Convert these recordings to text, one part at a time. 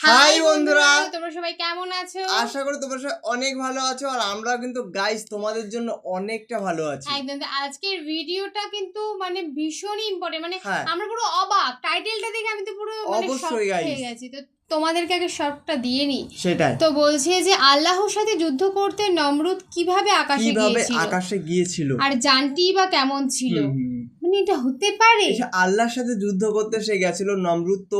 High বন্ধুরা। তোমরা সবাই কেমন আছো? আশা করি তোমরা সবাই অনেক ভালো আছো আর আমরা কিন্তু গাইস তোমাদের জন্য অনেকটা ভালো আছি। একদম। আজকের ভিডিওটা কিন্তু মানে ভীষণই ইম্পর্টেন্ট মানে হ্যাঁ। আমরা পুরো অবাক। টাইটেলটা দেখে আমি তো পুরো মানে guys। হয়ে গেছি। তো তোমাদেরকে আগে শর্টটা দিয়ে নি। সেটাই। তো বলছে যে আল্লাহর সাথে যুদ্ধ করতে নমরুদ কীভাবে আকাশে গিয়েছিল? আকাশে গিয়েছিল? আর জানটি বা কেমন ছিল। মানে এটা হতে পারে? আল্লাহর সাথে যুদ্ধ করতে সে গেছিল নমরুদ তো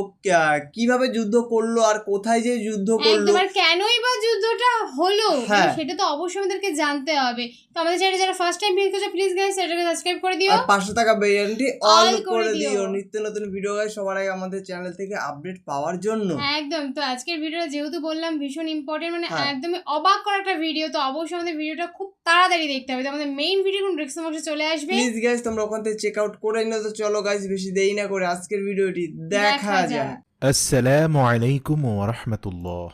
কীভাবে যুদ্ধ করল আর কোথায় যে যুদ্ধ করল? একদম আর কেনই বা যুদ্ধটা হলো? মানে হ্যাঁ। সেটা তো অবশ্যই আমাদেরকে জানতে হবে। তো আমাদের চ্যানেলে যারা ফার্স্ট টাইম ভিজিট করছ প্লিজ গাইস চ্যানেলটাকে সাবস্ক্রাইব করে দিও। আর পাঁচশো টাকা বেরিয়ানটি অল করে। দিও। নিত্য নতুন ভিডিও গাইস সবার আগে আমাদের চ্যানেল থেকে আপডেট পাওয়ার জন্য। একদম। তো আজকের ভিডিওটা যেহেতু বললাম ভীষণ ইম্পর্টেন্ট মানে হ্যাঁ। একদমই অবাক করা একটা ভিডিও তো অবশ্যই আমাদের ভিডিওটা খুব তাড়াতাড়ি দেখতে হবে। আমাদের মেইন ভিডিও কোন ডিসক্রিপশন বক্সে চলে আসবে। প্লিজ গাইস তোমরা ওখান থেকে চেক আউট করে নিও। তো চলো গাইস বেশি দেরি না করে আজকের ভিডিওটি দেখা যাক। আসসালামু আলাইকুম ওরহমতুল্লাহ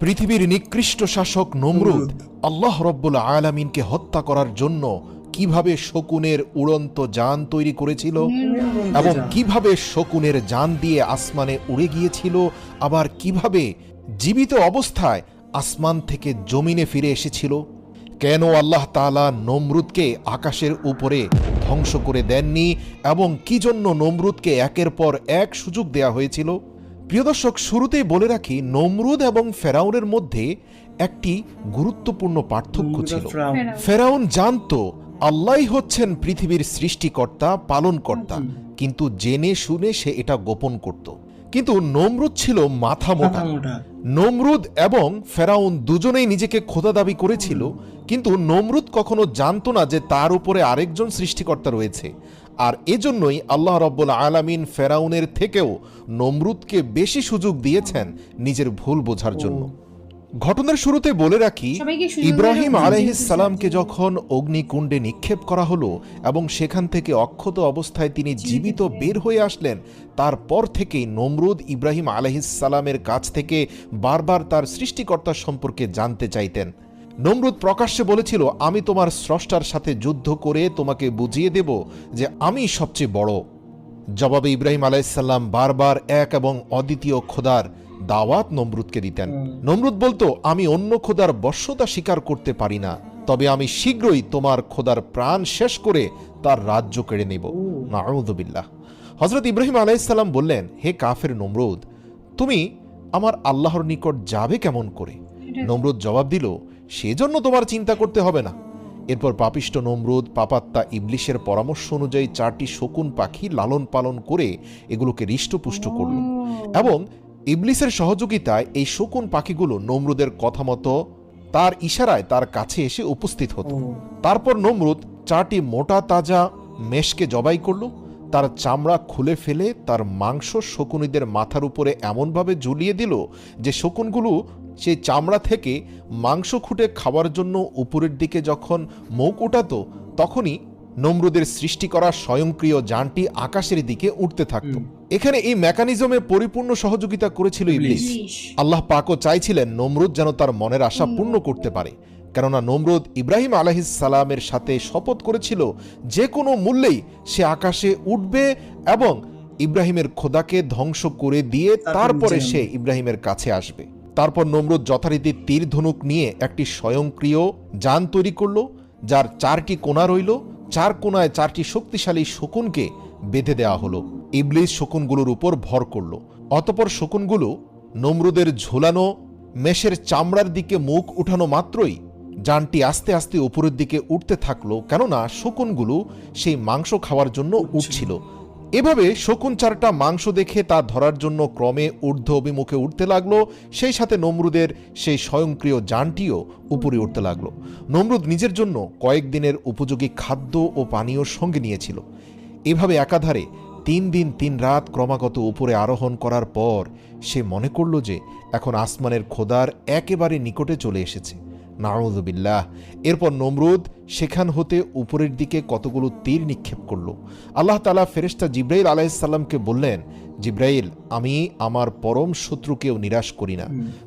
পৃথিবীর নিকৃষ্ট শাসক নমরুদ আল্লাহ রব্বুল আলামিনকে হত্যা করার জন্য কীভাবে শকুনের উড়ন্ত যান তৈরি করেছিল এবং কীভাবে শকুনের যান দিয়ে আসমানে উড়ে গিয়েছিল আবার কীভাবে জীবিত অবস্থায় আসমান থেকে জমিনে ফিরে এসেছিল? কেন আল্লাহ তালা নমরুদকে আকাশের উপরে ধ্বংস করে দেননি এবং কি জন্য নমরুদকে একের পর এক সুযোগ দেয়া হয়েছিল? প্রিয় দর্শক শুরুতেই বলে রাখি নমরুদ এবং ফেরাউনের মধ্যে একটি গুরুত্বপূর্ণ পার্থক্য ছিল। ফেরাউন। জানতো আল্লাহ হচ্ছেন পৃথিবীর সৃষ্টিকর্তা পালনকর্তা। কিন্তু জেনে শুনে সে এটা গোপন করত। কিন্তু নমরুদ ছিল মাথা মোটা। নমরুদ এবং ফেরাউন দুজনেই নিজেকে খোদা দাবি করেছিল কিন্তু নমরুদ কখনো জানতো না যে তার উপরে আরেকজন সৃষ্টিকর্তা রয়েছে। আর এজন্যই আল্লাহ রব্বুল আলামিন ফেরাউনের থেকেও নমরুদকে বেশি সুযোগ দিয়েছেন নিজের ভুল বোঝার জন্য। ঘটনার শুরুতে বলে রাখি ইব্রাহিম আলাইহিসালামকে যখন অগ্নিকুণ্ডে নিক্ষেপ করা হলো এবং সেখান থেকে অক্ষত অবস্থায় তিনি জীবিত বের হয়ে আসলেন তারপর থেকেই নমরুদ ইব্রাহিম আলাইহিসালামের কাছ থেকে বারবার তার সৃষ্টিকর্তা সম্পর্কে জানতে চাইতেন। নমরুদ প্রকাশ্যে বলেছিল আমি তোমার স্রষ্টার সাথে যুদ্ধ করে তোমাকে বুঝিয়ে দেব যে আমি সবচেয়ে বড়। জবাবে ইব্রাহিম আলাইসাল্লাম বারবার এক এবং অদ্বিতীয় খোদার দাওয়াত নমরুদকে দিতেন। নমরুদ বলতো আমি অন্য খোদার বশ্যতা স্বীকার করতে পারি না। তবে আমি শীঘ্রই তোমার খোদার প্রাণ শেষ করে তার রাজ্য কেড়ে নেব। নাউদুবিল্লাহ হজরত ইব্রাহিম আলাইসাল্লাম বললেন হে কাফের নমরুদ তুমি আমার আল্লাহর নিকট যাবে কেমন করে? নমরুদ জবাব দিল সেজন্য তোমার চিন্তা করতে হবে না। এরপর পাপিষ্ট নমরুদ পাপাত্তা ইবলিশের পরামর্শ অনুযায়ী চারটি শকুন পাখি লালন পালন করে এগুলোকে হৃষ্টপুষ্ট করল এবং ইবলিসের সহযোগিতায় এই শকুন পাখিগুলো নমরুদের কথা মতো তার ইশারায় তার কাছে এসে উপস্থিত হতো। তারপর নমরুদ চারটি মোটা তাজা মেষকে জবাই করল। তার চামড়া খুলে ফেলে তার মাংস শকুনিদের মাথার উপরে এমনভাবে ঝুলিয়ে দিল যে শকুনগুলো সেই চামড়া থেকে মাংস খুঁটে খাওয়ার জন্য উপরের দিকে যখন মুখ উঠাতো তখনই নমরুদের সৃষ্টি করা স্বয়ংক্রিয় যানটি আকাশের দিকে উঠতে থাকত। এখানে এই মেকানিজমে পরিপূর্ণ সহযোগিতা করেছিল ইবলিস। আল্লাহ পাকও চাইছিলেন নমরুদ যেন তার মনের আশা পূর্ণ করতে পারে কেননা নমরুদ ইব্রাহিম সালামের সাথে শপথ করেছিল যে কোনো মূল্যেই সে আকাশে উঠবে এবং ইব্রাহিমের খোদাকে ধ্বংস করে দিয়ে তারপরে সে ইব্রাহিমের কাছে আসবে। তারপর নমরুদ যথারীতি তীর ধনুক নিয়ে একটি স্বয়ংক্রিয় যান তৈরি করল যার চারটি কোণা রইল চার কোণায় চারটি শক্তিশালী শকুনকে বেঁধে দেওয়া হলো। ইবলিস শকুনগুলোর উপর ভর করল। অতপর শকুনগুলো নমরুদের ঝোলানো মেষের চামড়ার দিকে মুখ উঠানো মাত্রই যানটি আস্তে আস্তে উপরের দিকে উঠতে থাকল, কেননা শকুনগুলো সেই মাংস খাওয়ার জন্য উঠছিল। এভাবে শকুন চারটা মাংস দেখে তা ধরার জন্য ক্রমে ঊর্ধ্ব অভিমুখে উঠতে লাগল, সেই সাথে নমরুদের সেই স্বয়ংক্রিয় যানটিও উপরে উঠতে লাগল। নমরুদ নিজের জন্য কয়েকদিনের উপযোগী খাদ্য ও পানীয় সঙ্গে নিয়েছিল। এভাবে একাধারে তিন দিন তিন রাত ক্রমাগত উপরে আরোহণ করার পর সে মনে করল যে এখন আসমানের খোদার একেবারে নিকটে চলে এসেছে। নাউজুবিল্লাহ এরপর নমরুদ সেখান হতে উপরের দিকে কতগুলো তীর নিক্ষেপ করল। আল্লাহ তালা ফেরেস্তা জিব্রাইল আলাইসাল্লামকে বললেন জিব্রাইল আমি আমার পরম শত্রুকেও নিরাশ করি না।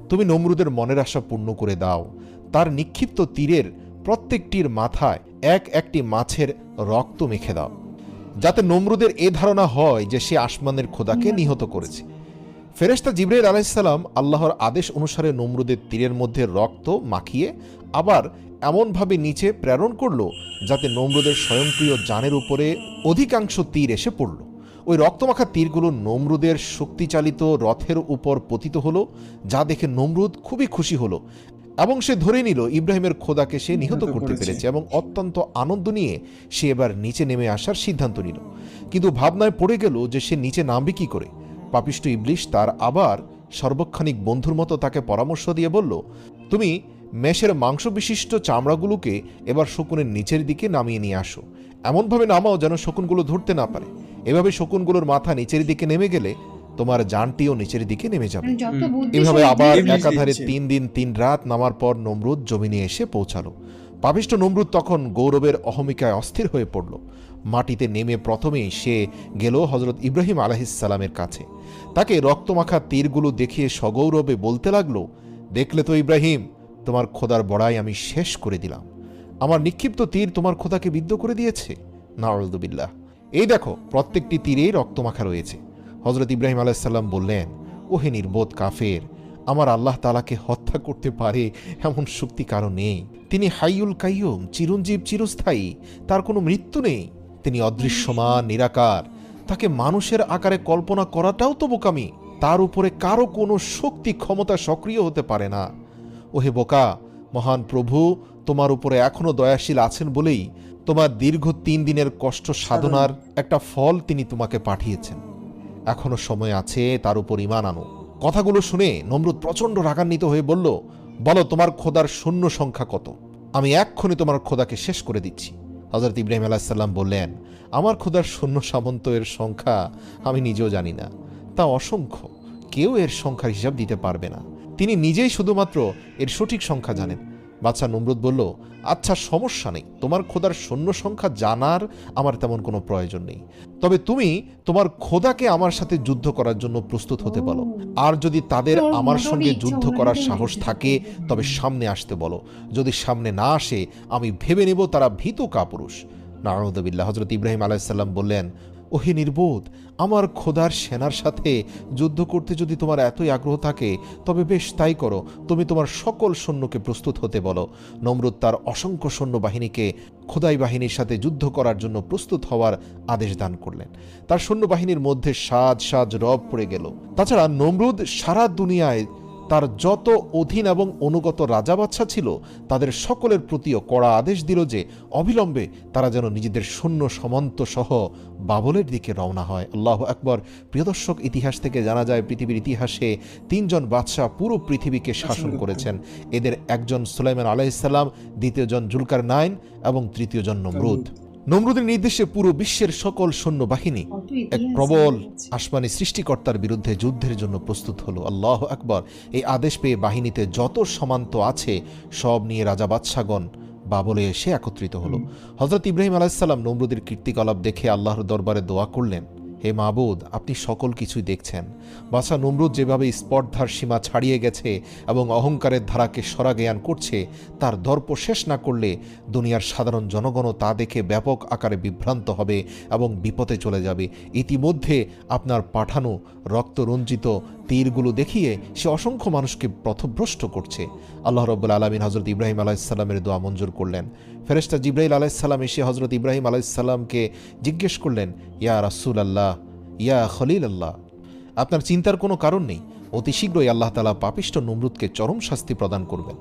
তুমি নমরুদের মনের আশা পূর্ণ করে দাও। তার নিক্ষিপ্ত তীরের প্রত্যেকটির মাথায় এক একটি মাছের রক্ত মেখে দাও। যাতে নমরুদের এ ধারণা হয় যে সে আসমানের খোদাকে নিহত করেছে। ফেরেস্তা জিব্রাইল আলাইসাল্লাম আল্লাহর আদেশ অনুসারে নমরুদের তীরের মধ্যে রক্ত মাখিয়ে আবার এমনভাবে নিচে প্রেরণ করল যাতে নমরুদের স্বয়ংক্রিয় যানের উপরে অধিকাংশ তীর এসে পড়ল। ওই রক্তমাখা তীরগুলো নমরুদের শক্তিচালিত রথের উপর পতিত হলো, যা দেখে নমরুদ খুবই খুশি হলো এবং সে ধরে নিল ইব্রাহিমের খোদাকে সে নিহত করতে পেরেছে এবং অত্যন্ত আনন্দ নিয়ে সে এবার নিচে নেমে আসার সিদ্ধান্ত নিল। কিন্তু ভাবনায় পড়ে গেল যে সে নিচে নামবে কি করে। পাপিষ্ট ইবলিশ তার আবার সর্বক্ষণিক বন্ধুর মতো তাকে পরামর্শ দিয়ে বলল তুমি মেষের মাংস বিশিষ্ট চামড়াগুলোকে এবার শকুনের নিচের দিকে নামিয়ে নিয়ে আসো। এমনভাবে নামাও যেন শকুনগুলো ধরতে না পারে। এভাবে শকুনগুলোর মাথা নিচের দিকে নেমে গেলে তোমার যানটিও নিচের দিকে নেমে যাবে। মানে এভাবে আবার একাধারে তিন দিন তিন রাত নামার পর নমরুদ জমিনে এসে পৌঁছালো। পাপিষ্ট নমরুদ তখন গৌরবের অহমিকায় অস্থির হয়ে পড়ল। মাটিতে নেমে প্রথমেই সে গেল হজরত ইব্রাহিম আলাহিসাল্লামের কাছে। তাকে রক্তমাখা তীরগুলো দেখিয়ে সগৌরবে বলতে লাগল দেখলে তো ইব্রাহিম তোমার খোদার বড়াই আমি শেষ করে দিলাম। আমার নিক্ষিপ্ত তীর তোমার খোদাকে বিদ্ধ করে দিয়েছে। নারদুবিল্লাহ এই দেখো প্রত্যেকটি তীরেই রক্তমাখা রয়েছে। হজরত ইব্রাহিম আলাইসাল্লাম বললেন, ওহে নির্বোধ কাফের, আমার আল্লাহ তালাকে হত্যা করতে পারে এমন শক্তি কারও নেই। তিনি হাইউল কাইয়ুম, চিরঞ্জীব চিরস্থায়ী, তার কোনো মৃত্যু নেই। তিনি অদৃশ্যমান, নিরাকার, তাকে মানুষের আকারে কল্পনা করাটাও তো বোকামি। তার উপরে কারও কোনো শক্তি, ক্ষমতা সক্রিয় হতে পারে না। ওহে বোকা, মহান প্রভু, তোমার উপরে এখনও দয়াশীল আছেন বলেই তোমার দীর্ঘ তিন দিনের কষ্ট সাধনার একটা ফল তিনি তোমাকে পাঠিয়েছেন। এখনও সময় আছে, তার উপর ইমান আনো। কথাগুলো শুনে নমরুদ প্রচণ্ড রাগান্বিত হয়ে বলল, বলো, তোমার খোদার শূন্য সংখ্যা কত? আমি এক্ষুনি তোমার খোদাকে শেষ করে দিচ্ছি। হজরত ইব্রাহিম আলাহিসাল্লাম বললেন, আমার খোদার শূন্য সামন্ত এর সংখ্যা আমি নিজেও জানি না। তা অসংখ্য। কেউ এর সংখ্যার হিসাব দিতে পারবে না। তিনি নিজেই শুধুমাত্র এর সঠিক সংখ্যা জানেন। বাচ্চা নমরুদ বলল আচ্ছা সমস্যা নেই। তোমার খোদার সৈন্য সংখ্যা জানার আমার তেমন কোনো প্রয়োজন নেই। তবে তুমি তোমার খোদাকে আমার সাথে যুদ্ধ করার জন্য প্রস্তুত হতে বলো। আর যদি তাদের আমার সঙ্গে যুদ্ধ করার সাহস থাকে তবে সামনে আসতে বলো। যদি সামনে না আসে আমি ভেবে নেব তারা ভীত কাপুরুষ। নারদবিল্লা হজরত ইব্রাহিম আলাইসাল্লাম বললেন ওহে নির্বোধ, আমার খোদার সেনার সাথে যুদ্ধ করতে যদি তোমার এতই আগ্রহ থাকে, তবে বেশ তাই করো, তুমি তোমার সকল সৈন্যকে প্রস্তুত হতে বলো। নমরুদ তার অসংখ্য সৈন্য বাহিনীকে খোদাই বাহিনীর সাথে যুদ্ধ করার জন্য প্রস্তুত হওয়ার আদেশ দান করলেন। তার সৈন্যবাহিনীর মধ্যে সাজ সাজ রব পড়ে গেল। তাছাড়া নমরুদ সারা দুনিয়ায় তার যত অধীন এবং অনুগত রাজা বাচ্চা ছিল তাদের সকলের প্রতিও কড়া আদেশ দিল যে অবিলম্বে তারা যেন নিজেদের শূন্য সমান্ত সহ বাবলের দিকে রওনা হয়। আল্লাহ আকবর। প্রিয় দর্শক ইতিহাস থেকে জানা যায় পৃথিবীর ইতিহাসে তিনজন বাদশাহ পুরো পৃথিবীকে শাসন করেছেন। এদের একজন সুলাইমান আলাইসাল্লাম দ্বিতীয়জন জুলকার নাইন এবং তৃতীয়জন নমরুদ। নমরুদের নির্দেশে পুরো বিশ্বের সকল সৈন্য বাহিনী এক প্রবল আসমানি সৃষ্টিকর্তার বিরুদ্ধে যুদ্ধের জন্য প্রস্তুত হলো। আল্লাহ আকবর। এই আদেশ পেয়ে বাহিনীতে যত সমান্ত আছে সব নিয়ে রাজা বাদশাগণ বাবলে এসে একত্রিত হলো। হজরত ইব্রাহিম আলাহিসাল্লাম নমরুদের কীর্তিকলাপ দেখে আল্লাহর দরবারে দোয়া করলেন। হে মাবুদ, আপনি সকল কিছুই দেখছেন। বাসা নমরুদ যেভাবে স্পর্ধার সীমা ছাড়িয়ে গেছে এবং অহংকারের ধারাকে সরাজ্ঞান করছে, তার দর্প শেষ না করলে দুনিয়ার সাধারণ জনগণও তা দেখে ব্যাপক আকারে বিভ্রান্ত হবে এবং বিপদে চলে যাবে। ইতিমধ্যে আপনার পাঠানো রক্তরঞ্জিত তীরগুলো দেখিয়ে সে অসংখ্য মানুষকে পথভ্রষ্ট করছে। আল্লাহ রব্বুল আলমিন হজরত ইব্রাহিম আলাহিসাল্লামের দোয়া মঞ্জুর করলেন। ফেরেস্তা জিব্রাহিল আলাইসাল্লাম এসে হজরত ইব্রাহিম আলাইসাল্লামকে জিজ্ঞেস করলেন, ইয়া রাসুল আল্লাহ ইয়া খলিল আল্লাহ আপনার চিন্তার কোনো কারণ নেই? অতি শীঘ্রই আল্লাহ তালা পাপিষ্ট নমরুদকে চরম শাস্তি প্রদান করবেন।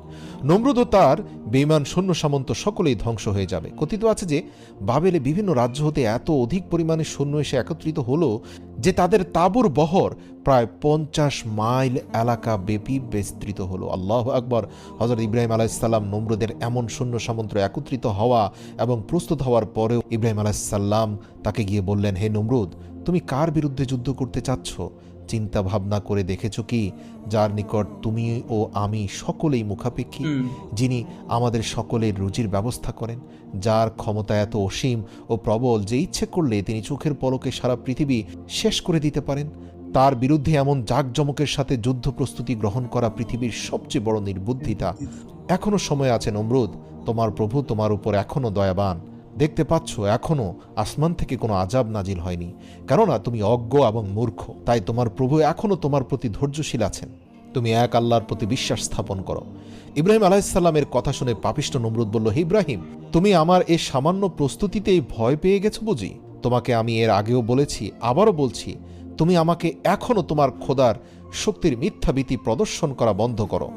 নমরুদ ও তার বেইমান সৈন্য সামন্ত সকলেই ধ্বংস হয়ে যাবে। কথিত আছে যে, বাবেলে বিভিন্ন রাজ্য হতে এত অধিক পরিমাণে সৈন্য এসে একত্রিত হলো যে তাদের তাঁবুর বহর প্রায় পঞ্চাশ মাইল এলাকা ব্যাপী বিস্তৃত হলো। আল্লাহ আকবর হজরত ইব্রাহিম আলাইসাল্লাম নমরুদের এমন সৈন্য সামন্ত একত্রিত হওয়া এবং প্রস্তুত হওয়ার পরেও ইব্রাহিম আলাইসাল্লাম তাকে গিয়ে বললেন, হে নমরুদ, তুমি কার বিরুদ্ধে যুদ্ধ করতে চাচ্ছ? চিন্তা ভাবনা করে দেখেছ কি? যার নিকট তুমি ও আমি সকলেই মুখাপেক্ষী যিনি আমাদের সকলের রুজির ব্যবস্থা করেন যার ক্ষমতা এত অসীম ও প্রবল যে ইচ্ছে করলে তিনি চোখের পলকে সারা পৃথিবী শেষ করে দিতে পারেন তার বিরুদ্ধে এমন জাঁকজমকের সাথে যুদ্ধ প্রস্তুতি গ্রহণ করা পৃথিবীর সবচেয়ে বড় নির্বুদ্ধিতা। এখনও সময় আছে নমরুদ তোমার প্রভু তোমার উপর এখনও দয়াবান। দেখতে পাচ্ছ এখনও আসমান থেকে কোনো আজাব নাজিল হয়নি। কেননা তুমি অজ্ঞ এবং মূর্খ, তাই তোমার প্রভু এখনও তোমার প্রতি ধৈর্যশীল আছেন। তুমি এক আল্লাহর প্রতি বিশ্বাস স্থাপন করো। ইব্রাহিম আলাহিসাল্লামের কথা শুনে পাপিষ্ট নমরুদ বলল হে ইব্রাহিম, তুমি আমার এই সামান্য প্রস্তুতিতেই ভয় পেয়ে গেছো বুঝি? তোমাকে আমি এর আগেও বলেছি, আবারও বলছি, তুমি আমাকে এখনও তোমার খোদার শক্তির মিথ্যাভীতি প্রদর্শন করা বন্ধ করো।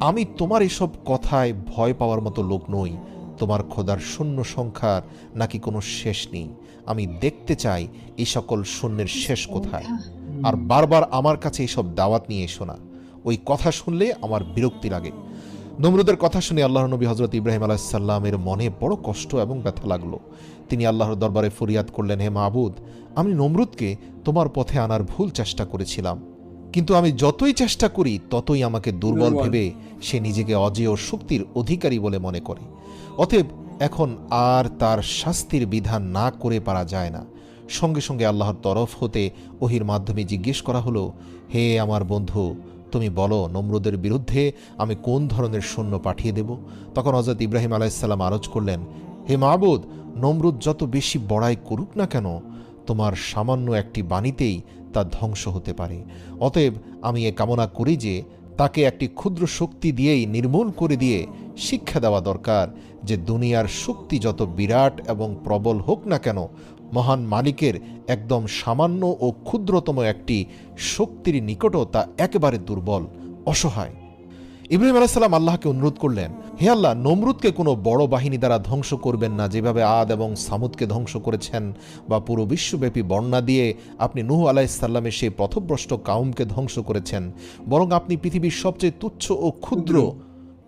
আমি তোমার এসব কথায় ভয় পাওয়ার মতো লোক নই। তোমার খোদার শূন্য সংখ্যার নাকি কোনো শেষ নেই? আমি দেখতে চাই এই সকল শূন্যের শেষ কোথায়। আর বারবার আমার কাছে এসব দাওয়াত নিয়ে এসো না। ওই কথা শুনলে আমার বিরক্তি লাগে। নমরুদের কথা শুনে আল্লাহ নবী হজরত ইব্রাহিম আলাহিসাল্লামের মনে বড় কষ্ট এবং ব্যথা লাগল। তিনি আল্লাহর দরবারে ফরিয়াদ করলেন হে মাহবুদ আমি নমরুদকে তোমার পথে আনার ভুল চেষ্টা করেছিলাম। কিন্তু আমি যতই চেষ্টা করি ততই আমাকে দুর্বল দুর্বল। ভেবে সে নিজেকে অজেয় শক্তির অধিকারী বলে মনে করে। অতএব এখন আর তার শাস্তির বিধান না করে পারা যায় না। সঙ্গে সঙ্গে আল্লাহর তরফ হতে ওহির মাধ্যমে জিজ্ঞেস করা হলো, হে আমার বন্ধু, তুমি বলো, নমরুদের বিরুদ্ধে আমি কোন ধরনের সৈন্য পাঠিয়ে দেব? তখন হজরত ইব্রাহিম আলাইসাল্লাম আরজ করলেন, হে মাহবুদ নমরুদ যত বেশি বড়াই করুক না কেন, তোমার সামান্য একটি বাণীতেই তা ধ্বংস হতে পারে। অতএব আমি এ কামনা করি যে তাকে একটি ক্ষুদ্র শক্তি দিয়েই নির্মূল করে দিয়ে শিক্ষা দেওয়া দরকার যে দুনিয়ার শক্তি যত বিরাট এবং প্রবল হোক না কেন, মহান মালিকের একদম সামান্য ও ক্ষুদ্রতম একটি শক্তির নিকটও তা একেবারে দুর্বল, অসহায়। ইব্রাহিম আলাইসাল্লাম আল্লাহকে অনুরোধ করলেন, হে আল্লাহ, নমরুদকে কোনো বড় বাহিনী দ্বারা ধ্বংস করবেন না, যেভাবে আদ এবং সামুদকে ধ্বংস করেছেন বা পুরো বিশ্বব্যাপী বন্যা দিয়ে আপনি নুহ আলাইসাল্লামের সেই পথভ্রষ্ট কাউমকে ধ্বংস করেছেন, বরং আপনি পৃথিবীর সবচেয়ে তুচ্ছ ও ক্ষুদ্র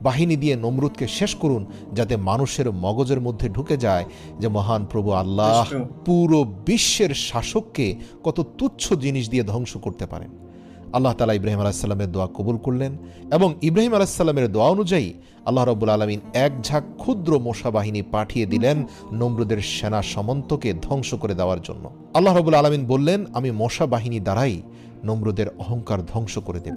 বাহিনী দিয়ে নমরুদকে শেষ করুন যাতে মানুষের মগজের মধ্যে ঢুকে যায় যে মহান প্রভু আল্লাহ পুরো বিশ্বের শাসককে কত তুচ্ছ জিনিস দিয়ে ধ্বংস করতে পারেন। আল্লাহ তালা ইব্রাহিম আলাহিসাল্লামের দোয়া কবুল করলেন এবং ইব্রাহিম আলাহিসাল্লামের দোয়া অনুযায়ী আল্লাহ রব্বুল আলমিন এক ঝাঁক ক্ষুদ্র মশা বাহিনী পাঠিয়ে দিলেন নমরুদের সেনা সামন্তকে ধ্বংস করে দেওয়ার জন্য। আল্লাহ রব্বুল আলমিন বললেন আমি মশা বাহিনী দ্বারাই নমরুদের অহংকার ধ্বংস করে দেব।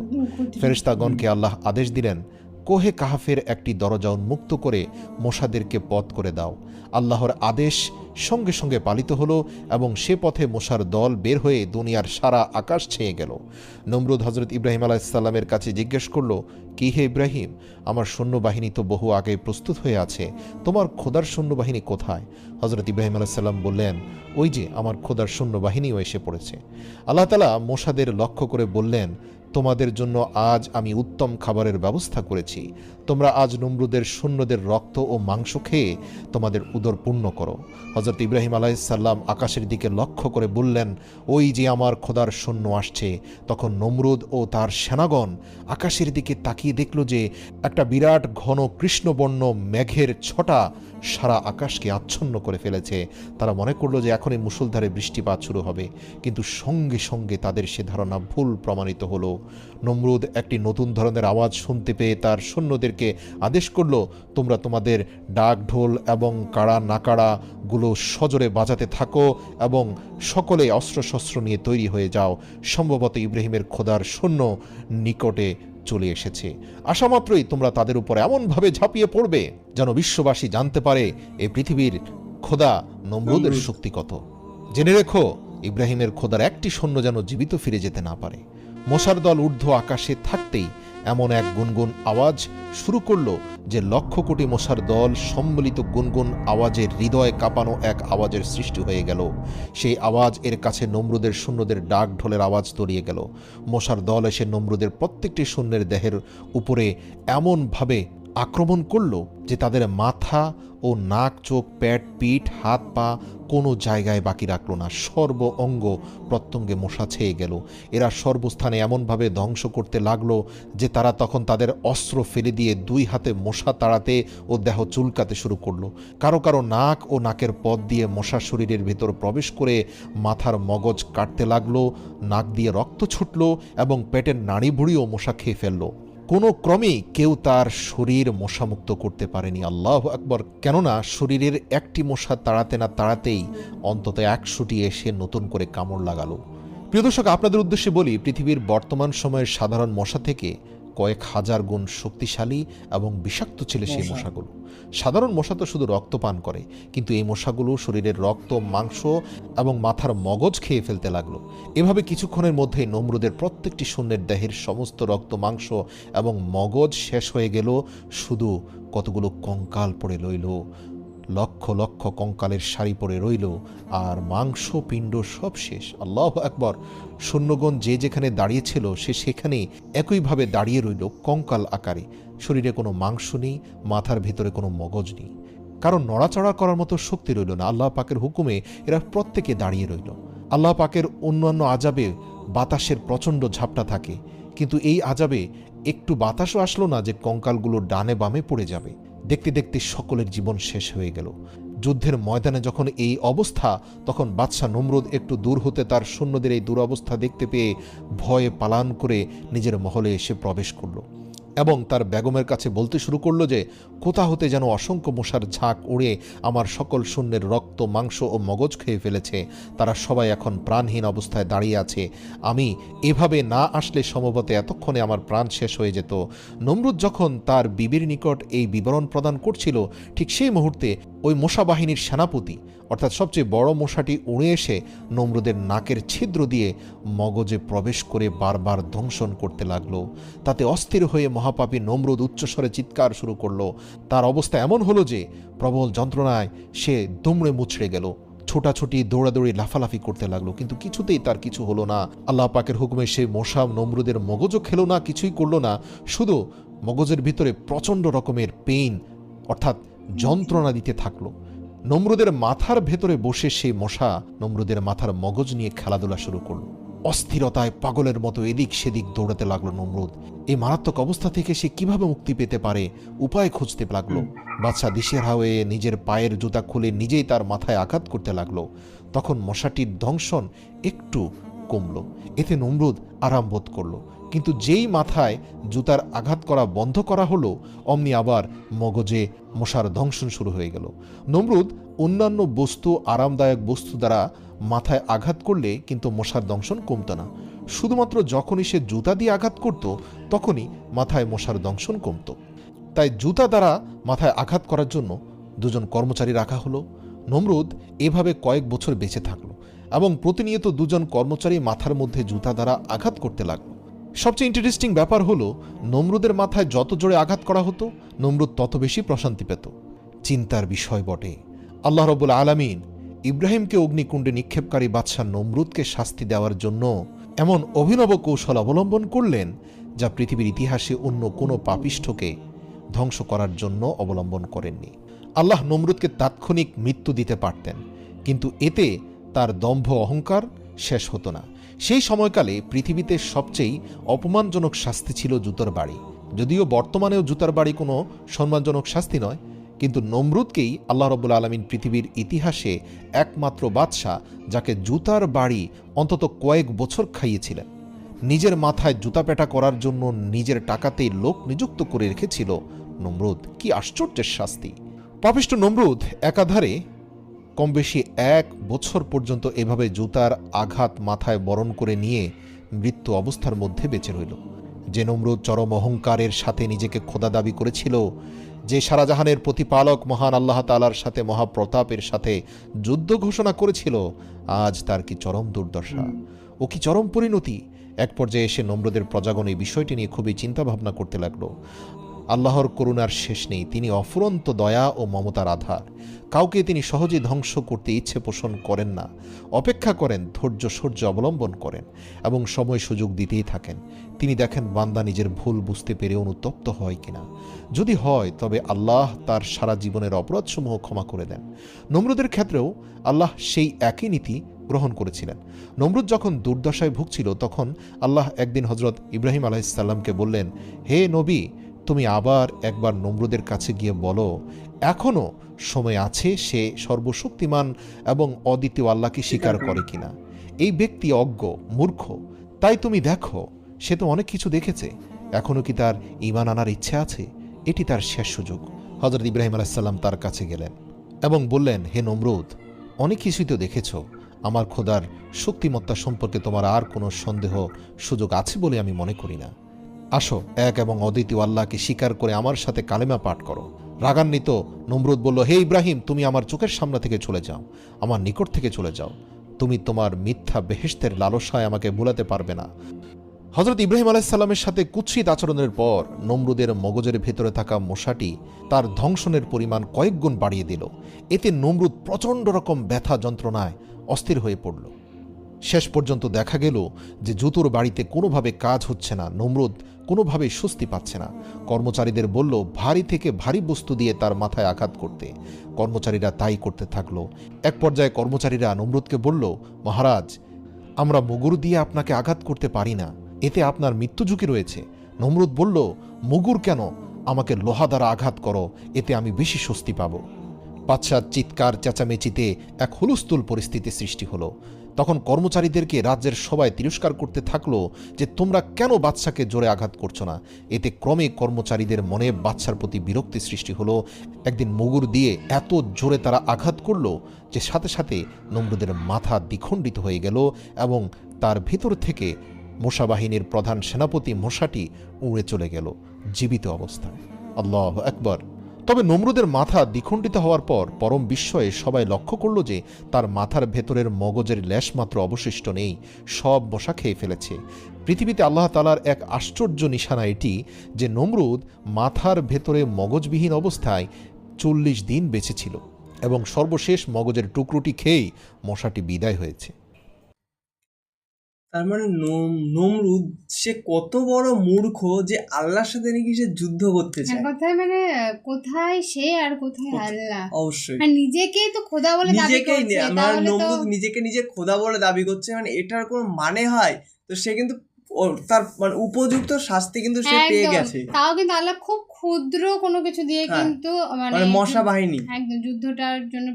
ফেরেশতাগণকে আল্লাহ আদেশ দিলেন কোহে কাহাফের একটি দরজা উন্মুক্ত করে মশাদেরকে পথ করে দাও। আল্লাহর আদেশ সঙ্গে সঙ্গে পালিত হলো এবং সে পথে মশার দল বের হয়ে দুনিয়ার সারা আকাশ ছেয়ে গেল। নমরুদ হজরত ইব্রাহিম আলাইসাল্লামের কাছে জিজ্ঞেস করল, কি হে ইব্রাহিম? আমার সৈন্যবাহিনী তো বহু আগে প্রস্তুত হয়ে আছে। তোমার খোদার সৈন্যবাহিনী কোথায়? হজরত ইব্রাহিম আলাইসাল্লাম বললেন, ওই যে আমার খোদার সৈন্যবাহিনীও এসে পড়েছে। আল্লাহ তালা মশাদের লক্ষ্য করে বললেন তোমাদের জন্য আজ আমি উত্তম খাবারের ব্যবস্থা করেছি। তোমরা আজ নমরুদের সৈন্যদের রক্ত ও মাংস খেয়ে তোমাদের উদর পূর্ণ করো। হজরত ইব্রাহিম আলাইসাল্লাম আকাশের দিকে লক্ষ্য করে বললেন, ওই যে আমার খোদার সৈন্য আসছে। তখন নমরুদ ও তার সেনাগণ আকাশের দিকে তাকিয়ে দেখল যে একটা বিরাট ঘন কৃষ্ণবর্ণ মেঘের ছটা সারা আকাশকে আচ্ছন্ন করে ফেলেছে। তারা মনে করল যে এখনই মুষলধারে বৃষ্টিপাত শুরু হবে, কিন্তু সঙ্গে সঙ্গে তাদের সে ধারণা ভুল প্রমাণিত হলো। নমরুদ একটি নতুন ধরনের আওয়াজ শুনতে পেয়ে তার সৈন্যদেরকে আদেশ করল, তোমরা তোমাদের ডাক ঢোল এবং কাড়া নাকাড়াগুলো সজোরে বাজাতে থাকো এবং সকলে অস্ত্রশস্ত্র নিয়ে তৈরি হয়ে যাও। সম্ভবত ইব্রাহিমের খোদার সৈন্য নিকটে চলে এসেছে। আসামাত্রই তোমরা তাদের উপর এমনভাবে ঝাঁপিয়ে পড়বে যেন বিশ্ববাসী জানতে পারে এই পৃথিবীর খোদা নমরুদের শক্তি কত। জেনে রেখো, ইব্রাহিমের খোদার একটি সৈন্য যেন জীবিত ফিরে যেতে না পারে। মশার দল ঊর্ধ্ব আকাশে থাকতেই এমন এক গুনগুন আওয়াজ শুরু করল যে লক্ষ কোটি মশার দল সম্মিলিত গুনগুন আওয়াজের হৃদয় কাঁপানো এক আওয়াজের সৃষ্টি হয়ে গেল। সেই আওয়াজ এর কাছে নম্রুদের শূন্যদের ডাক ঢোলের আওয়াজ তরিয়ে গেল। মশার দল এসে নম্রুদের প্রত্যেকটি শূন্যের দেহের উপরে এমনভাবে আক্রমণ করল যে তাদের মাথা ও নাক, চোখ, প্যাট, পিঠ, হাত, পা কোনো জায়গায় বাকি রাখল না। সর্ব অঙ্গ প্রত্যঙ্গে মশা ছেয়ে গেল। এরা সর্বস্থানে এমনভাবে ধ্বংস করতে লাগল যে তারা তখন তাদের অস্ত্র ফেলে দিয়ে দুই হাতে মশা তাড়াতে ও দেহ চুলকাতে শুরু করল। কারও কারও নাক ও নাকের পথ দিয়ে মশা শরীরের ভেতর প্রবেশ করে মাথার মগজ কাটতে লাগল, নাক দিয়ে রক্ত ছুটল এবং পেটের নাড়ি ভুড়িও মশা খেয়ে ফেলল। কোনো ক্রমেই কেউ তার শরীর মশামুক্ত করতে পারেনি। আল্লাহ আকবর। কেননা শরীরের একটি মশা তাড়াতে না তাড়াতেই অন্তত একশোটি এসে নতুন করে কামড় লাগালো। প্রিয় দর্শক, আপনাদের উদ্দেশ্যে বলি, পৃথিবীর বর্তমান সময়ের সাধারণ মশা থেকে কয়েক হাজার গুণ শক্তিশালী এবং বিষাক্ত ছিল সেই মশাগুলো। সাধারণ মশা তো শুধু রক্ত পান করে কিন্তু এই মশাগুলো শরীরের রক্ত মাংস এবং মাথার মগজ খেয়ে ফেলতে লাগল। এভাবে কিছুক্ষণের মধ্যেই নমরুদের প্রত্যেকটি শূন্যের দেহের সমস্ত রক্ত মাংস এবং মগজ শেষ হয়ে গেল। শুধু কতগুলো কঙ্কাল পড়ে রইল। লক্ষ লক্ষ কঙ্কালের শাড়ি পরে রইল আর মাংস, পিণ্ড সব শেষ। আল্লাহ একবার সৈন্যগণ যে যেখানে দাঁড়িয়েছিল সে সেখানে একইভাবে দাঁড়িয়ে রইল কঙ্কাল আকারে। শরীরে কোনো মাংস নেই, মাথার ভেতরে কোনো মগজ নেই। কারণ নড়াচড়া করার মতো শক্তি রইল না। আল্লাহ পাকের হুকুমে এরা প্রত্যেকে দাঁড়িয়ে রইল। আল্লাহ পাকের অন্যান্য আজাবে বাতাসের প্রচণ্ড ঝাপটা থাকে। কিন্তু এই আজাবে একটু বাতাসও আসলো না যে কঙ্কালগুলো ডানে বামে পড়ে যাবে। দেখতে দেখতে সকলের জীবন শেষ হয়ে গেল। যুদ্ধের ময়দানে যখন এই অবস্থা, তখন বাদশাহ নমরুদ একটু দূর হতে তার সৈন্যদের এই দুরবস্থা দেখতে পেয়ে ভয়ে পালান করে নিজের মহলে এসে প্রবেশ করল। এবং তার বেগমের কাছে বলতে শুরু করল যে, কোথা হতে যেন অসংখ্য মশার ঝাঁক উড়ে আমার সকল শূন্যের রক্ত, মাংস ও মগজ খেয়ে ফেলেছে। তারা সবাই এখন প্রাণহীন অবস্থায় দাঁড়িয়ে আছে। আমি এভাবে না আসলে সম্ভবত এতক্ষণে আমার প্রাণ শেষ হয়ে যেত। নমরুদ যখন তার বিবির নিকট এই বিবরণ প্রদান করছিল, ঠিক সেই মুহূর্তে ওই মশা বাহিনীর সেনাপতি, অর্থাৎ সবচেয়ে বড় মশাটি উড়ে এসে নমরুদের নাকের ছিদ্র দিয়ে মগজে প্রবেশ করে বারবার দংশন করতে লাগল। তাতে অস্থির হয়ে মহাপাপী নমরুদ উচ্চস্বরে চিৎকার শুরু করল। তার অবস্থা এমন হলো যে প্রবল যন্ত্রণায় সে দুমড়ে মুচড়ে গেল। ছোটাছুটি, দৌড়াদৌড়ি, লাফালাফি করতে লাগল, কিন্তু কিছুতেই তার কিছু হলো না। আল্লাহ পাকের হুকুমে সে মশা নমরুদের মগজও খেলো না, কিছুই করল না। শুধু মগজের ভিতরে প্রচণ্ড রকমের পেইন, অর্থাৎ যন্ত্রণা দিতে থাকল। নমরুদের মাথার ভেতরে বসে সেই মশা নমরুদের মাথার মগজ নিয়ে খেলাধুলা শুরু করল। অস্থিরতায় পাগলের মতো এদিক সেদিক দৌড়াতে লাগল নমরুদ। এই মারাত্মক অবস্থা থেকে সে কীভাবে মুক্তি পেতে পারে, উপায় খুঁজতে লাগল। বাচ্চা দিশের হয়ে নিজের পায়ের জুতা খুলে নিজেই তার মাথায় আঘাত করতে লাগল। তখন মশাটির দংশন একটু কমলো। এতে নমরুদ আরাম বোধ করল। কিন্তু যেই মাথায় জুতার আঘাত করা বন্ধ করা হলো, অমনি আবার মগজে মশার দংশন শুরু হয়ে গেল। নমরুদ অন্যান্য বস্তু, আরামদায়ক বস্তু দ্বারা মাথায় আঘাত করলে কিন্তু মশার দংশন কমতো না। শুধুমাত্র যখনই সে জুতা দিয়ে আঘাত করত, তখনই মাথায় মশার দংশন কমতো। তাই জুতা দ্বারা মাথায় আঘাত করার জন্য দুজন কর্মচারী রাখা হলো। নমরুদ এভাবে কয়েক বছর বেঁচে থাকল এবং প্রতিনিয়ত দুজন কর্মচারী মাথার মধ্যে জুতা দ্বারা আঘাত করতে লাগল। সবচেয়ে ইন্টারেস্টিং ব্যাপার হলো, নমরুদের মাথায় যত জোরে আঘাত করা হতো, নমরুদ তত বেশি প্রশান্তি পেত। চিন্তার বিষয় বটে। আল্লাহ রবুল আলামিন ইব্রাহিমকে অগ্নিকুণ্ডে নিক্ষেপকারী বাদশাহ নমরুদকে শাস্তি দেওয়ার জন্য এমন অভিনব কৌশল অবলম্বন করলেন যা পৃথিবীর ইতিহাসে অন্য কোনো পাপিষ্ঠকে ধ্বংস করার জন্য অবলম্বন করেননি। আল্লাহ নমরুদকে তাৎক্ষণিক মৃত্যু দিতে পারতেন, কিন্তু এতে তার দম্ভ অহংকার শেষ হতো না। সেই সময়কালে পৃথিবীতে সবচেয়ে অপমানজনক শাস্তি ছিল জুতার বাড়ি। যদিও বর্তমানেও জুতার বাড়ি কোনো সম্মানজনক শাস্তি নয় কিন্তু নমরুদকেই আল্লাহ রবুল আলমিন পৃথিবীর ইতিহাসে একমাত্র বাদশাহ যাকে জুতার বাড়ি অন্তত কয়েক বছর খাইয়েছিলেন। নিজের মাথায় জুতা পেটা করার জন্য নিজের টাকাতেই লোক নিযুক্ত করে রেখেছিল নমরুদ। কি আশ্চর্যের শাস্তি। পাপিষ্ট নমরুদ একাধারে কম বেশি এক বছর পর্যন্ত এভাবে জুতার আঘাত মাথায় বরণ করে নিয়ে মৃত্যু অবস্থার মধ্যে বেঁচে রইল। যে নমরুদ চরম অহংকারের সাথে নিজেকে খোদা দাবি করেছিল যে সারাজাহানের প্রতিপালক মহান আল্লাহ তালার সাথে মহাপ্রতাপের সাথে যুদ্ধ ঘোষণা করেছিল, আজ তার কি চরম দুর্দশা? ও কি চরম পরিণতি? এক পর্যায়ে এসে নম্রদের প্রজাগণ এই বিষয়টি নিয়ে খুবই চিন্তাভাবনা করতে লাগল। আল্লাহর করুণার শেষ নেই। তিনি অফুরন্ত দয়া ও মমতার আধার। কাউকে তিনি সহজে ধ্বংস করতে ইচ্ছে পোষণ করেন না। অপেক্ষা করেন, ধৈর্য সূর্য অবলম্বন করেন এবং সময় সুযোগ দিতেই থাকেন। তিনি দেখেন, বান্দা নিজের ভুল বুঝতে পেরে অনুতপ্ত হয় কিনা। যদি হয়, তবে আল্লাহ তার সারা জীবনের অপরাধসমূহ ক্ষমা করে দেন। নম্রদের ক্ষেত্রেও আল্লাহ সেই একই নীতি গ্রহণ করেছিলেন। নমরুদ যখন দুর্দশায় ভুগছিল, তখন আল্লাহ একদিন হজরত ইব্রাহিম আলাইসাল্লামকে বললেন, হে নবী তুমি আবার একবার নমরুদের কাছে গিয়ে বলো এখনও সময় আছে সে সর্বশক্তিমান এবং অদ্বিতীয় আল্লাহকে স্বীকার করে। কিনা? এই ব্যক্তি অজ্ঞ মূর্খ। তাই তুমি দেখো সে তো অনেক কিছু দেখেছে। এখনও কি তার ইমান আনার ইচ্ছে আছে? এটি তার শেষ সুযোগ। হজরত ইব্রাহিম আলাইসাল্লাম তার কাছে গেলেন এবং বললেন হে নমরুদ অনেক কিছুই তো দেখেছ। আমার খোদার শক্তিমত্তা সম্পর্কে তোমার আর কোনো সন্দেহ সুযোগ আছে বলে আমি মনে করি না। আসো, এক এবং অদ্বিতীয় আল্লাহকে স্বীকার করে আমার সাথে কালেমা পাঠ করো। রাগান্বিত নমরুদ বলল, হে ইব্রাহিম, তুমি আমার চোখের সামনে থেকে চলে যাও, আমার নিকট থেকে চলে যাও। তুমি তোমার মিথ্যা বেহেস্তের লালসায় আমাকে ভুলাতে পারবে না। হজরত ইব্রাহিম আলাইসাল্লামের সাথে কুৎসিত আচরণের পর নমরুদের মগজের ভেতরে থাকা মশাটি তার ধ্বংসনের পরিমাণ কয়েক গুণ বাড়িয়ে দিল। এতে নমরুদ প্রচণ্ড রকম ব্যথা যন্ত্রণায় অস্থির হয়ে পড়ল। শেষ পর্যন্ত দেখা গেল যে জুতুর বাড়িতে কোনোভাবে কাজ হচ্ছে না। নমরুদ কোনোভাবেই স্বস্তি পাচ্ছে না। কর্মচারীদের বলল, ভারী থেকে ভারী বস্তু দিয়ে তার মাথায় আঘাত করতে। কর্মচারীরা তাই করতে থাকল। এক পর্যায়ে কর্মচারীরা নমরুদকে বলল, মহারাজ, আমরা মুগুর দিয়ে আপনাকে আঘাত করতে পারি না। এতে আপনার মৃত্যু ঝুঁকি রয়েছে। নমরুদ বলল, মুগুর কেন? আমাকে লোহা দ্বারা আঘাত করো। এতে আমি বেশি স্বস্তি পাব। বাদশার চিৎকার চেঁচামেচিতে এক হুলস্থুল পরিস্থিতি সৃষ্টি হলো। তখন কর্মচারীদেরকে রাজ্যের সবাই তিরস্কার করতে থাকল যে তোমরা কেন বাদশাকে জোরে আঘাত করছ না। এতে ক্রমে কর্মচারীদের মনে বাদশার প্রতি বিরক্তি সৃষ্টি হলো। একদিন মুগুর দিয়ে এত জোরে তারা আঘাত করল যে সাথে সাথে নমরুদের মাথা দ্বিখণ্ডিত হয়ে গেল এবং তার ভিতর থেকে মোশা বাহিনীর প্রধান সেনাপতি মশাটি উড়ে চলে গেল। জীবিত অবস্থায়। আল্লাহ একবার তবে নমরুদের মাথা দ্বিখণ্ডিত হওয়ার পর পরম বিস্ময়ে সবাই লক্ষ্য করল যে তার মাথার ভেতরের মগজের লেশমাত্র অবশিষ্ট নেই, সব মশা খেয়ে ফেলেছে। পৃথিবীতে আল্লাহ তালার এক আশ্চর্য নিশানা এটি যে নমরুদ মাথার ভেতরে মগজবিহীন অবস্থায় চল্লিশ দিন বেঁচেছিল এবং সর্বশেষ মগজের টুকরোটি খেয়েই মশাটি বিদায় হয়েছে। তার মানে নমরুদ সে কত বড় মূর্খ যে আল্লাহর সাথে নাকি সে যুদ্ধ করতে এক চায়। কথায় মানে কোথায় সে আর কোথায়? আল্লাহ? অবশ্যই। মানে নিজেকেই তো খোদা বলে দাবি নিজেকেই করছে আমার নমরুদ নিজেকে নিজে খোদা বলে দাবি করছে মানে এটার কোনো মানে হয়? তো সে কিন্তু তার মানে উপযুক্ত শাস্তি কিন্তু সে পেয়ে গেছে। তাও কিন্তু আল্লাহ খুব ক্ষুদ্র কোনো কিছু দিয়ে হ্যাঁ। কিন্তু মানে মানে মশা বাহিনী। একদম যুদ্ধটার জন্য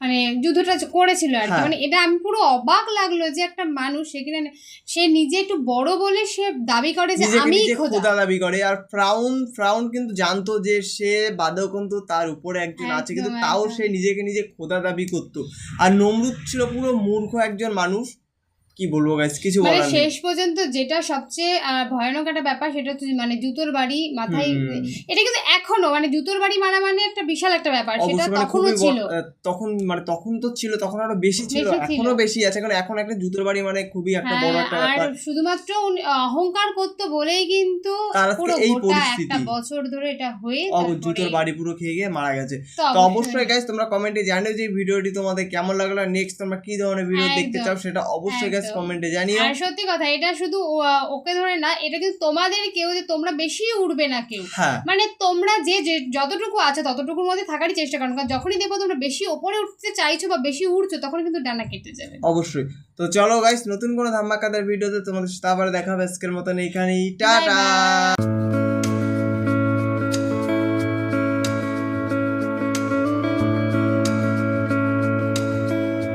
মানে যুদ্ধটা করেছিল আর কি। হ্যাঁ। মানে এটা আমি পুরো অবাক লাগল যে একটা মানুষ সেখানে সে নিজে একটু বড় বলে সে দাবি করে যে আমি খোদা। দাবি করে। আর ফ্রাউন ফ্রাউন কিন্তু জানতো যে সে বাদক কিন্তু তার উপরে একজন আছে কিন্তু তাও সে নিজেকে নিজে খোদা দাবি করতো। আর নমরুদ ছিল পুরো মূর্খ একজন মানুষ। কি বলব গাইস কিছু মানে বলার নেই। শেষ পর্যন্ত যেটা সবচেয়ে ভয়ানক একটা ব্যাপার সেটা হচ্ছে মানে জুতোর বাড়ি মাথায় এটা কিন্তু এখনও মানে জুতোর বাড়ি মারা মানে একটা বিশাল একটা ব্যাপার সেটা মানে তখনও ছিল। তখন মানে তখন তো ছিল তখন আরও বেশি ছিল এখনও বেশি আছে কারণ এখন একটা জুতোর বাড়ি মানে খুবই একটা বড় হ্যাঁ, একটা আর ব্যাপার। শুধুমাত্র অহংকার করতো বলেই কিন্তু পুরো এই গোটা পরিস্থিতি। একটা বছর ধরে এটা হয়ে জুতোর বাড়ি পুরো খেয়ে গিয়ে মারা গেছে। তো তো অবশ্যই। গাইস তোমরা কমেন্টে জানিও যে ভিডিওটি তোমাদের কেমন লাগল। নেক্সট তোমরা কি ধরনের ভিডিও দেখতে চাও সেটা অবশ্যই গাইস একদম। কমেন্টে জানিও। আর সত্যি কথা এটা শুধু ওকে ধরে না এটা কিন্তু তোমাদের কেউ যে তোমরা বেশি উড়বে না কেউ। হ্যাঁ। মানে তোমরা যে যতটুকু আছে ততটুকুর মধ্যে থাকারই চেষ্টা করো। কারণ যখনই দেখো তোমরা বেশি ওপরে উঠতে চাইছো বা বেশি উড়ছো তখন কিন্তু ডানা কেটে যাবে। অবশ্যই। তো চলো গাইস নতুন কোনো ধামাকাদার ভিডিওতে তোমাদের সাথে আবার দেখা হবে। আজকের মতন এইখানেই। টাটা.